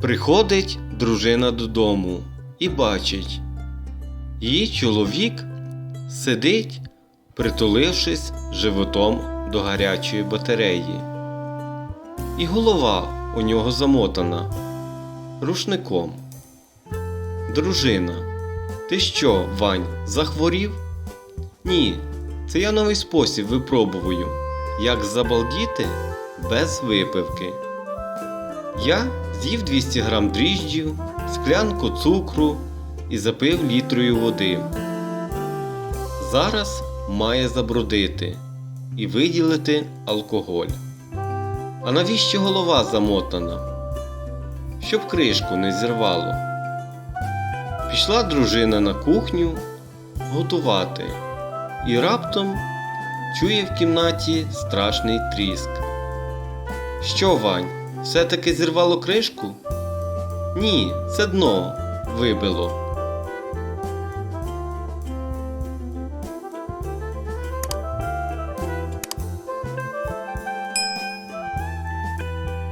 Приходить дружина додому і бачить, її чоловік сидить, притулившись животом до гарячої батареї. І голова у нього замотана рушником. Дружина, ти що, Вань, захворів? Ні, це я новий спосіб випробую, як забалдіти без випивки. Я з'їв 200 грам дріжджів, склянку цукру і запив літрою води. Зараз має забрудити і виділити алкоголь. А навіщо голова замотана? Щоб кришку не зірвало. Пішла дружина на кухню готувати і раптом чує в кімнаті страшний тріск. Що, Вань, все-таки зірвало кришку? Ні, це дно вибило.